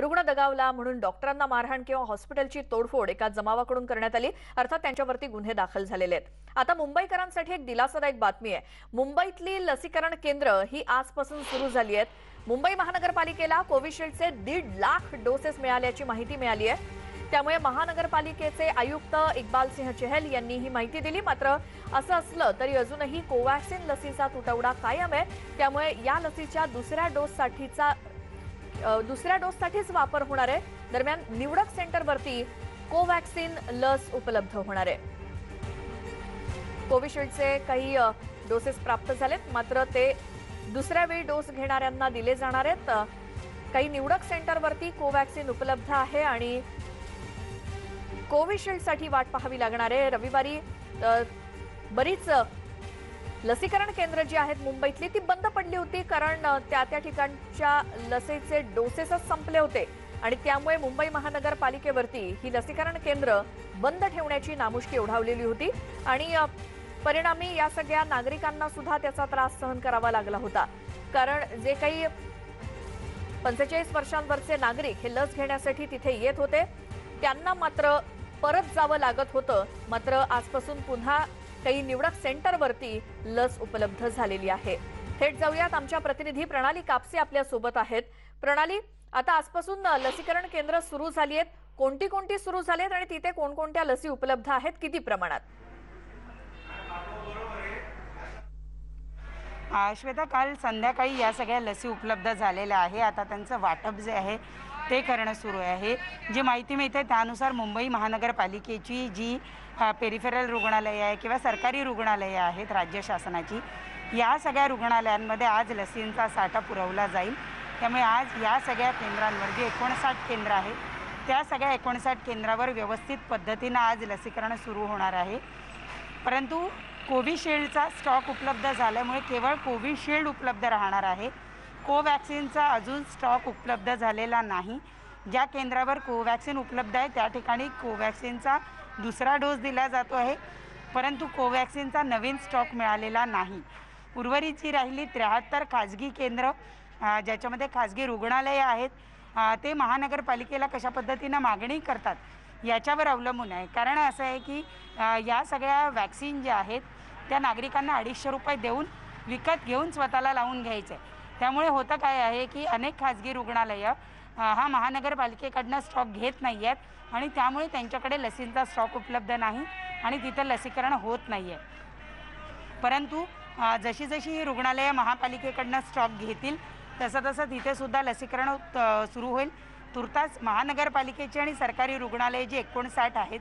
रुग्ण दगावला म्हणून डॉक्टरांना मारहाण किंवा हॉस्पिटलची तोडफोड एका जमावाकडून करण्यात आली अर्थात त्यांच्यावरती गुन्हे दाखल झालेले आहेत. आता मुंबईकरांसाठी एक दिलासादायक बातमी आहे. मुंबईतली लसीकरण केंद्र ही आजपासून सुरू झाली आहेत. मुंबई महानगरपालिकेला कोविशिल्डचे दीड लाख डोसेस मिळाल्याची माहिती मिळाली आहे. त्यामुळे महानगरपालिकेचे आयुक्त इक्बाल सिंह चहल यांनी ही माहिती दिली. मात्र असं असलं तरी अजूनही कोवॅक्सिन लसीचा तुटवडा कायम आहे. त्यामुळे या लसीच्या दुसऱ्या डोससाठीचा दुसऱ्या डोससाठीच वापर होणार आहे. दरम्यान निवडक सेंटरवरती कोवॅक्सिन लस उपलब्ध होणार आहे. कोविशिल्डचे काही डोसेस प्राप्त झालेत. मात्र ते दुसऱ्या वेळी डोस घेणाऱ्यांना दिले जाणार आहेत. काही निवडक सेंटरवरती कोवॅक्सिन उपलब्ध आहे आणि कोविशिल्डसाठी वाट पाहावी लागणार आहे. रविवारी बरीच लसीकरण केंद्र जी आहेत मुंबईतली ती बंद पडली होती कारण त्या त्या ठिकाणच्या लसीचे डोसेसच संपले होते. आणि त्यामुळे मुंबई महानगरपालिकेवरती ही लसीकरण केंद्र बंद ठेवण्याची नामुष्की ओढावलेली होती. आणि परिणामी या सगळ्या नागरिकांना सुद्धा त्याचा त्रास सहन करावा लागला होता. कारण जे काही पंचेचाळीस वर्षांवरचे नागरिक हे लस घेण्यासाठी तिथे येत होते त्यांना मात्र परत जावं लागत होतं. मात्र आजपासून पुन्हा काही निवडक सेंटरवरती लस उपलब्ध झालेली आहे. थेट जाऊयात. आमच्या प्रतिनिधी प्रणाली कापसे आपल्यासोबत आहेत. प्रणाली आता आजपासून लसीकरण केंद्र सुरू झाली आहेत. कोणती कोणती सुरू झाली आहेत आणि तिथे कोणकोणत्या लसी उपलब्ध आहेत? किती प्रमाणात? श्वेता काल संध्याकाळी या सगळ्या लसी उपलब्ध झालेल्या आहे आता त्यांचं वाटप जे आहे ते करणं सुरू आहे. जी माहिती मिळते त्यानुसार मुंबई महानगरपालिकेची जी पेरिफेरल रुग्णालयं आहे किंवा सरकारी रुग्णालयं आहेत राज्य शासनाची या सगळ्या रुग्णालयांमध्ये आज लसींचा साठा पुरवला जाईल. त्यामुळे आज या सगळ्या केंद्रांवर जे एकोणसाठ केंद्र आहेत त्या सगळ्या एकोणसाठ केंद्रावर व्यवस्थित पद्धतीनं आज लसीकरण सुरू होणार आहे. परंतु कोविशिल्डचा स्टॉक उपलब्ध झाल्यामुळे केवळ कोविशिल्ड उपलब्ध राहणार आहे. कोवॅक्सिनचा अजून स्टॉक उपलब्ध झालेला नाही. ज्या केंद्रावर कोवॅक्सिन उपलब्ध आहे त्या ठिकाणी कोवॅक्सिनचा दुसरा डोस दिला जातो आहे. परंतु कोवॅक्सिनचा नवीन स्टॉक मिळालेला नाही. उर्वरित जी राहिली त्र्याहत्तर खाजगी केंद्र ज्याच्यामध्ये खाजगी रुग्णालयं आहेत. ते महानगरपालिकेला कशा पद्धतीनं मागणी करतात याच्यावर अवलंबून आहे. कारण असं आहे की या सगळ्या वॅक्सिन ज्या आहेत त्या नागरिकांना अडीचशे रुपये देऊन विकत घेऊन स्वतःला लावून घ्यायचं आहे त्यामुळे होतं काय आहे की अनेक खाजगी रुग्णालयं हा महानगरपालिकेकडनं स्टॉक घेत नाही आहेत आणि त्यामुळे त्यांच्याकडे लसींचा स्टॉक उपलब्ध नाही आणि तिथं लसीकरण होत नाही आहे परंतु जशी जशी ही रुग्णालयं महापालिकेकडनं स्टॉक घेतील तसं तसं तिथेसुद्धा लसीकरण सुरू होईल. तुर्तास महानगरपालिकेची आणि सरकारी रुग्णालये जी एकोणसाठ आहेत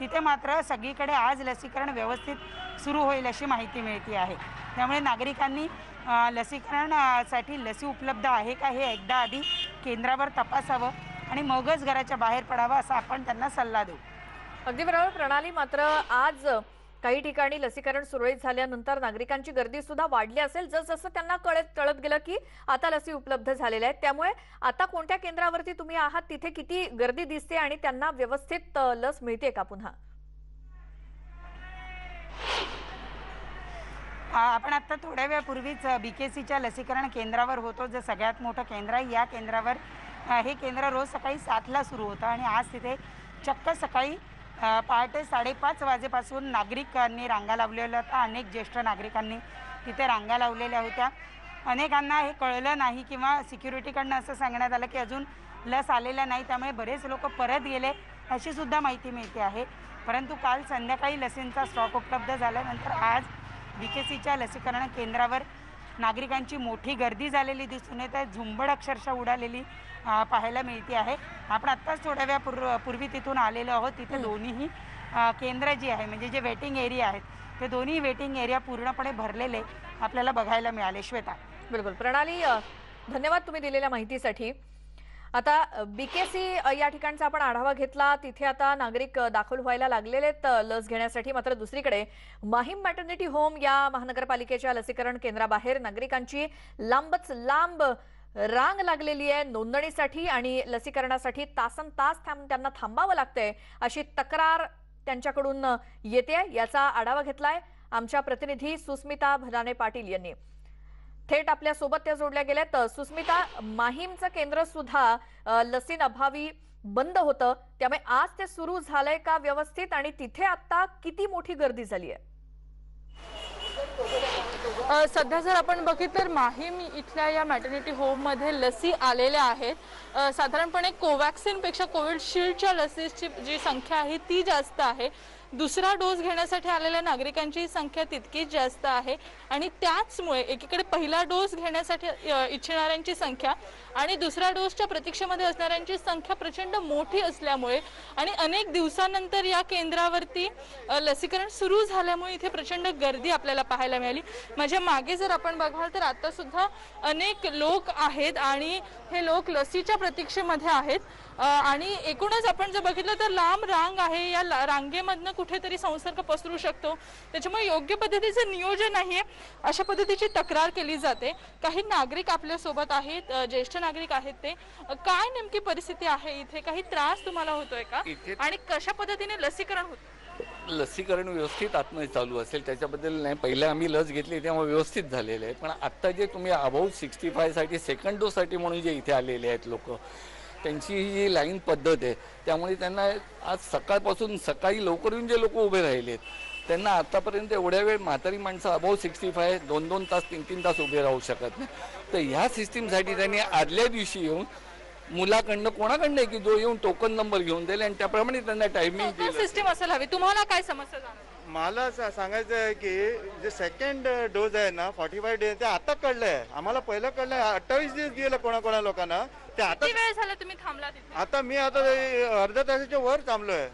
तिथे मात्र सगळीकडे आज लसीकरण व्यवस्थित सुरू होईल अशी माहिती मिळते आहे. त्यामुळे नागरिकांनी लसीकरणासाठी लसी उपलब्ध आहे का हे एकदा आधी केंद्रावर तपासावं आणि मगच घराच्या बाहेर पडावं असा आपण त्यांना सल्ला देऊ. अगदी बरोबर. प्रणाली मात्र आज काही ठिकाणी लसीकरण सुरळीत झाल्यानंतर नागरिकांची गर्दी सुद्धा वाढली असेल. जसजसं त्यांना कळत कळत गेलं की आता लसी उपलब्ध झालेल्या आहेत. त्यामुळे आता कोणत्या केंद्रावरती तुम्ही आहात तिथे किती गर्दी दिसते आणि त्यांना व्यवस्थित लस मिळते का पुन्हा? आपण आत्ता थोड्या वेळापूर्वीच बी के सीच्या लसीकरण केंद्रावर होतो. जे सगळ्यात मोठं केंद्र आहे या केंद्रावर हे केंद्र रोज सकाळी सातला सुरू होतं आणि आज तिथे चक्क सकाळी पहाटे साडेपाच वाजेपासून नागरिकांनी रांगा लावलेल्या होत्या. अनेक ज्येष्ठ नागरिकांनी तिथे रांगा लावलेल्या होत्या. अनेकांना हे कळलं नाही किंवा सिक्युरिटीकडनं असं सांगण्यात आलं की अजून लस आलेल्या नाही त्यामुळे बरेच लोक परत गेले अशी सुद्धा माहिती मिळते आहे. परंतु काल संध्याकाळी लसींचा स्टॉक उपलब्ध झाल्यानंतर आज बी के सीच्या लसीकरण केंद्रावर नागरिकांची मोठी गर्दी झालेली दिसून येत आहे. झुंबड अक्षरशः उडालेली पाहायला मिळते आहे. आपण आत्ताच थोड्या वेळा पूर्व पूर्वी तिथून आलेलो आहोत. तिथे दोन्हीही केंद्र जी आहे म्हणजे जे वेटिंग एरिया आहेत ते दोन्ही वेटिंग एरिया पूर्णपणे भरलेले आपल्याला बघायला मिळाले. श्वेता. बिलकुल. प्रणाली धन्यवाद तुम्ही दिलेल्या माहितीसाठी. आता बीकेसी या ठिकाणचा आपण आढावा घेतला. तिथे आता नागरिक दाखल व्हायला लागलेले लस घेण्यासाठी मात्र दुसरीकडे माहीम मॅटर्निटी होम या महानगरपालिकेच्या लसीकरण केंद्राबाहेर नागरिकांची लांबच लांब रांग लागलेली आहे नोंदणीसाठी आणि लसीकरणासाठी तासन तास थांब त्यांना थांबावं लागतंय अशी तक्रार त्यांच्याकडून येते याचा आढावा घेतलाय आमच्या प्रतिनिधी सुस्मिता भदाने पाटील यांनी. थेट आपल्यासोबत त्या जोडल्या गेल्यात सुस्मिता माहीमचं केंद्र सुद्धा लसीन अभावी बंद होतं. त्यामुळे आज ते सुरू झालंय का व्यवस्थित? आणि तिथे आता किती मोठी गर्दी झाली आहे? सध्या जर आपण बघितलं तर माहीम इथल्या या मॅटर्निटी होममध्ये लसी आलेल्या आहेत. साधारणपणे कोवॅक्सिनपेक्षा कोविडशिल्डच्या लसीची जी संख्या आहे ती जास्त आहे. दुसरा डोस घेण्यासाठी आलेल्या नागरिकांची संख्या तितकीच जास्त आहे आणि त्याचमुळे एकीकडे पहिला डोस घेण्यासाठी इच्छिणाऱ्यांची संख्या आणि दुसऱ्या डोसच्या प्रतीक्षेमध्ये असणाऱ्यांची संख्या प्रचंड मोठी असल्यामुळे आणि अनेक दिवसानंतर या केंद्रावरती लसीकरण सुरू झाल्यामुळे इथे प्रचंड गर्दी आपल्याला पाहायला मिळाली. माझ्या मागे जर आपण बघाल तर आता सुद्धा अनेक लोक आहेत आणि हे लोक लसीच्या प्रतीक्षेमध्ये आहेत. आणि एकूणच आपण जर बघितलं तर लांब रांग आहे. या रांगेमधनं कुठेतरी संसर्ग पसरू शकतो. त्याच्यामुळे योग्य पद्धतीचं नियोजन नाहीये अशा पद्धतीची तक्रार केली जाते. काही नागरिक आपल्यासोबत आहेत ज्येष्ठ नागरिक आहेत ते. काय नेमकी परिस्थिती आहे इथे? काही त्रास तुम्हाला होतोय का? आणि कशा पद्धतीने लसीकरण होतं? लसीकरण व्यवस्थित आतमध्ये चालू असेल त्याच्याबद्दल नाही. पहिले आम्ही लस घेतली तेव्हा व्यवस्थित झालेलं आहे. पण आत्ता जे तुम्ही अबाऊ सिक्स्टी फायसाठी सेकंड डोससाठी म्हणून जे इथे आलेले आहेत लोक त्यांची ही जी लाईन पद्धत आहे. त्यामुळे त्यांना आज सकाळपासून सकाळी लवकर येऊन जे लोक उभे राहिलेत त्यांना आतापर्यंत एवढ्या वेळ म्हातारी माणसं अबाऊ सिक्स्टी फाय दोन दोन तास तीन तीन तास उभे राहू शकत नाही. तर ह्या सिस्टीमसाठी त्यांनी आदल्या दिवशी येऊन मुलाकडनं कोणाकडनं की जो येऊन टोकन नंबर घेऊन दिले आणि त्याप्रमाणे त्यांना टायमिंग सिस्टीम असायला हवी. तुम्हाला काय समस्या? मला सांगायचं आहे की जे सेकंड डोस आहे ना फॉर्टी फाय डे ते आता कळलंय. आम्हाला पहिलं कळलंय अठ्ठावीस दिवस गेलं कोणाकोणा लोकांना. ते आता किती वेळ झाला तुम्ही थांबला तिथे? आता मी आता अर्ध्या तासाच्या वर थांबलोय.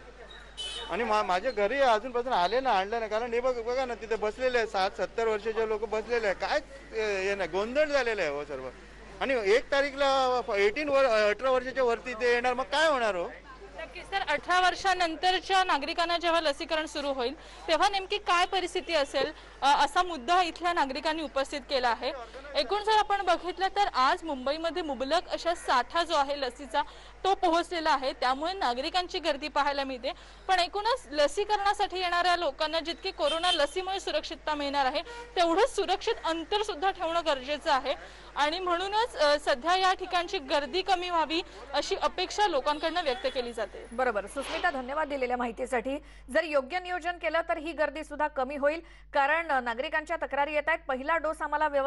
आणि मा- माझ्या घरी अजूनपासून आले ना आणलं ना कारण हे बघ बघा ना तिथे बसलेले आहे साठ सत्तर वर्षाचे लोक बसलेले आहे काय अं, हे नाही गोंधळ झालेला आहे हो सर्व. आणि एक तारीखला एटीन वर अठरा वर्षाच्या वरती ते येणार मग काय होणार हो? सर तर अठरा वर्षानंतरच्या नागरिकांना जेव्हा लसीकरण सुरू होईल तेव्हा नेमकी काय परिस्थिती असेल असा मुद्दा इथल्या नागरिकांनी उपस्थित केला आहे. एकूण जर आपण बघितलं तर आज मुंबईमध्ये मुबलक अशा साठा जो आहे लसीचा तो पोहोचलेला आहे. त्यामुळे नागरिकांची गर्दी पाहायला मिळते. पण एकूणच लसीकरणासाठी येणाऱ्या लोकांना जितकी कोरोना लसीमुळे सुरक्षितता मिळणार आहे तेवढंच सुरक्षित अंतर सुद्धा ठेवणं गरजेचं आहे. आणि म्हणूनच सध्या या ठिकाणची गर्दी कमी व्हावी अशी अपेक्षा लोकांकडनं व्यक्त केली जाते. बरोबर. सुस्मिता धन्यवाद दिलेल्या माहितीसाठी. जर योग्य नियोजन केलं तर ही गर्दी सुद्धा कमी होईल. कारण नागरिकांच्या तक्रारी येत आहेत. पहिला डोस आम्हाला व्यवस्थित